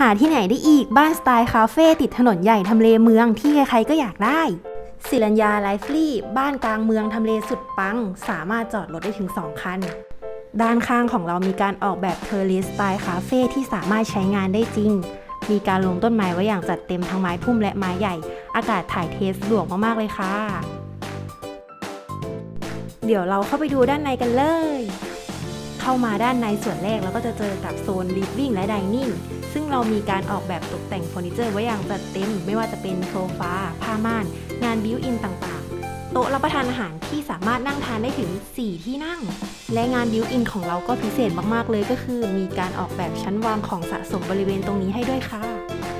หาที่ไหนได้อีกบ้านสไตล์คาเฟ่ติดถนนใหญ่ทำเลเมืองที่ใครๆก็อยากได้ศิรัญญาไลฟ์ลี่ บ้านกลางเมืองทำเลสุดปัง สามารถจอดรถได้ถึง 2 คัน ด้านข้างของเรามีการออกแบบเทอร์เลสสไตล์คาเฟ่ที่สามารถใช้งานได้จริง มีการลงต้นไม้ไว้อย่างจัดเต็มทั้งไม้พุ่มและไม้ใหญ่ อากาศถ่ายเทสะดวกมาก ๆ เลยค่ะ เดี๋ยวเราเข้าไปดูด้านในกันเลย เข้ามาด้านในส่วนแรกเราก็จะเจอกับโซน living และ dining ซึ่งเรามีการออกแบบตกแต่งเฟอร์นิเจอร์ไว้อย่างจัดเต็ม ไม่ว่าจะเป็นโซฟาผ้าม่าน งานบิวอินต่างๆ โต๊ะรับประทานอาหารที่สามารถนั่งทานได้ถึง 4 ที่นั่ง และงานบิวอินของเราก็พิเศษมากๆเลยก็คือ มีการออกแบบชั้นวางของสะสมบริเวณตรงนี้ให้ด้วยค่ะ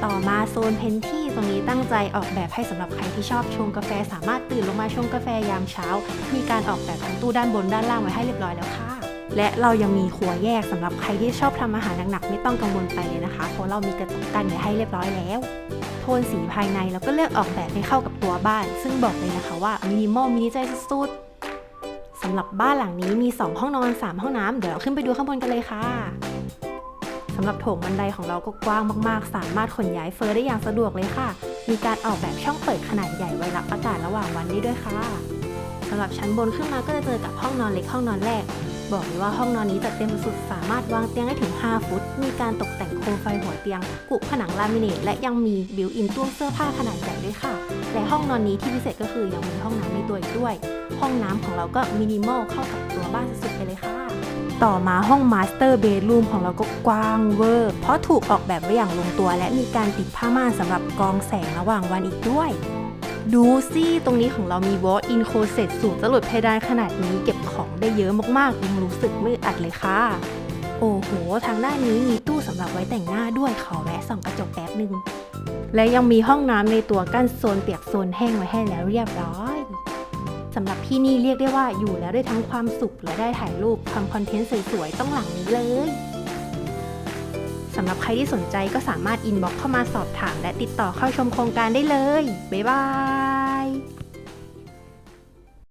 ต่อมาโซนเพนที่ตรงนี้ตั้งใจออกแบบให้สำหรับใครที่ชอบชงกาแฟ สามารถตื่นลงมาชงกาแฟยามเช้า มีการออกแบบทั้งตู้ด้านบนด้านล่างไว้ให้เรียบร้อยแล้วค่ะ และเรายังมีครัวแยกสำหรับใครที่ชอบทำอาหารหนักๆไม่ต้องกังวลไปเลยนะคะ เพราะเรามีกระจกกั้นไว้ให้เรียบร้อยแล้ว โทนสีภายในเราก็เลือกออกแบบให้เข้ากับตัวบ้าน ซึ่งบอกเลยนะคะว่ามินิมอลมินิใจสุดๆสำหรับบ้านหลังนี้มี 2 ห้องนอน 3 ห้องน้ำเดี๋ยวเราขึ้นไปดูข้างบนกันเลยค่ะสำหรับโถงบันไดของเราก็กว้างมากๆ สามารถขนย้ายเฟอร์ได้อย่างสะดวกเลยค่ะ มีการออกแบบช่องเปิดขนาดใหญ่ไว้รับอากาศระหว่างวันได้ด้วยค่ะสำหรับชั้นบนขึ้นมาก็จะเจอกับห้องนอนเล็กห้องนอนแรก บอกเลยว่าห้องนอนนี้จัดเต็มสุดๆสามารถวางเตียงได้ถึง 5 ฟุต มีการตกแต่งโคมไฟหัวเตียงกุผนังลามิเนตและยังมีบิวอินตู้เสื้อผ้าขนาดใหญ่ด้วยค่ะ และห้องนอนนี้ที่พิเศษก็คือยังมีห้องน้ำในตัวอีกด้วย ห้องน้ำของเราก็มินิมอลเข้ากับตัวบ้านสุดๆไปเลยค่ะต่อมาห้องมาสเตอร์เบดรูมของเราก็กว้างเวอร์ เพราะถูกออกแบบไว้อย่างลงตัว และมีการติดผ้าม่านสำหรับกองแสงระหว่างวันอีกด้วย ดูสิตรงนี้ของเรามี walk in closet สูงจรดเพดานขนาดนี้เก็บของได้เยอะมากๆยังรู้สึกม่อึดอัดเลยค่ะ โอ้โห ทางด้านนี้มีตู้สำหรับไว้แต่งหน้าด้วยขอแวะส่องกระจกแป๊บหนึ่งและยังมีห้องน้ำในตัวกั้นโซนเปียกโซนแห้งไว้ให้แล้วเรียบร้อยสำหรับที่นี่เรียกได้ว่าอยู่แล้วได้ทั้งความสุขและได้ถ่ายรูปทำคอนเทนต์สวยๆต้องหลังนี้เลย สำหรับใครที่สนใจก็สามารถอินบ็อกเข้ามาสอบถาม และติดต่อเข้าชมโครงการได้เลย บ๊ายบาย